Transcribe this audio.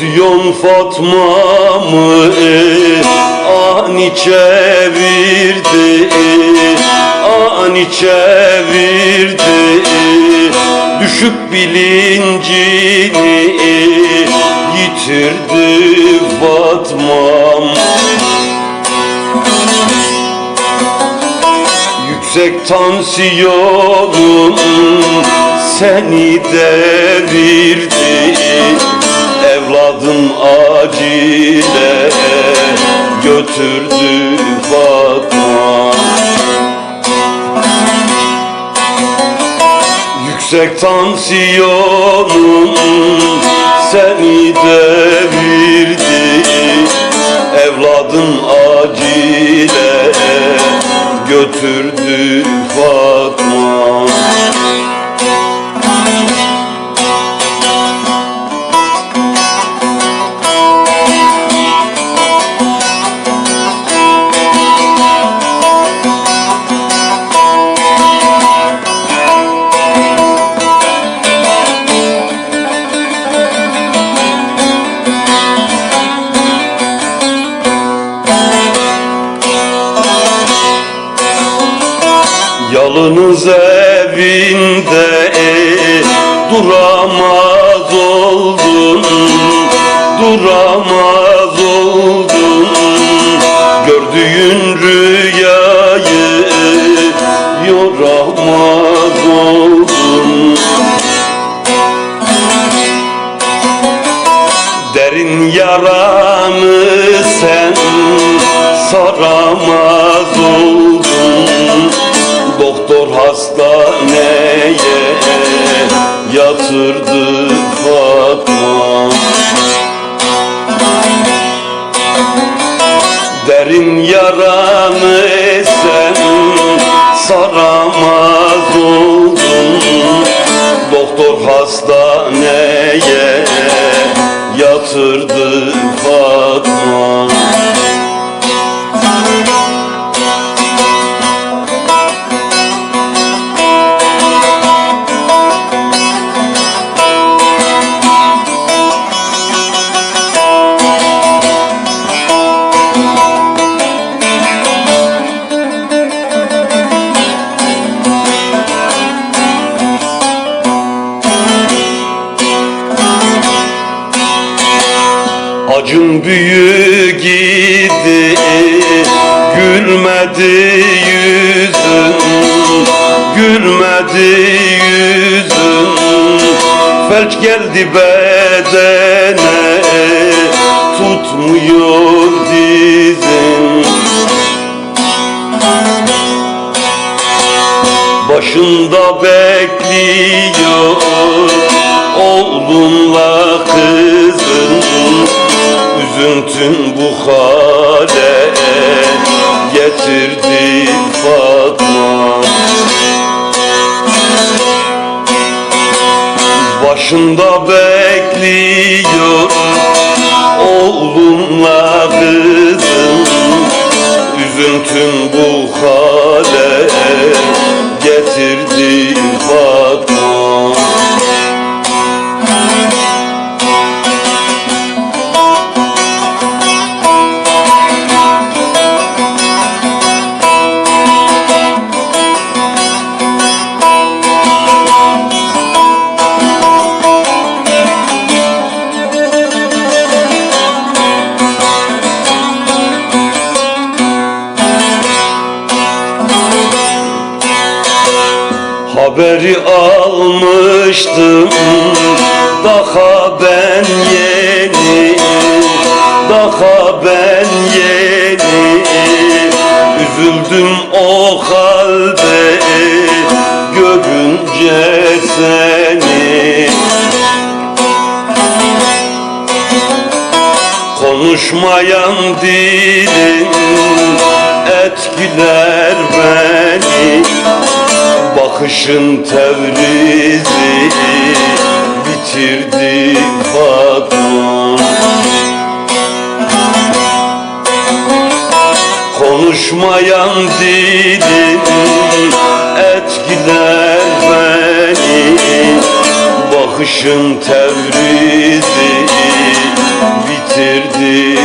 Milyon Fatma'mı ani çevirdi. Ani çevirdi. Düşüp bilincini yitirdi Fatma'm. Yüksek tansiyonun seni devirdi Evladın acile götürdü Fatma Yüksek tansiyonun seni devirdi Evladın acile götürdü Fatma Yalınız evinde duramaz oldun Duramaz oldun. Gördüğün rüyayı yoramaz oldun. Derin yaranı sen saramaz hastaneye yatırdı Fatma. Derin yaranı sen saramaz oldun. Doktor hastaneye yatırdı Acın büyü gidi Gülmedi yüzün. Gülmedi yüzün. Felç geldi bedene Tutmuyor dizin. Başında bekliyor Oğlunla kızın Üzüntün bu hale getirdi Fatma. Başında bekliyor oğlunla kızın Üzüntün bu hale Haberi almıştım. Daha ben yeni Daha ben yeni. Üzüldüm o halde görünce seni. Konuşmayan dilin etkiler beni Bakışın tevrizi bitirdi Fatma. Konuşmayan dilin etkiler beni. Bakışın tevrizi bitirdi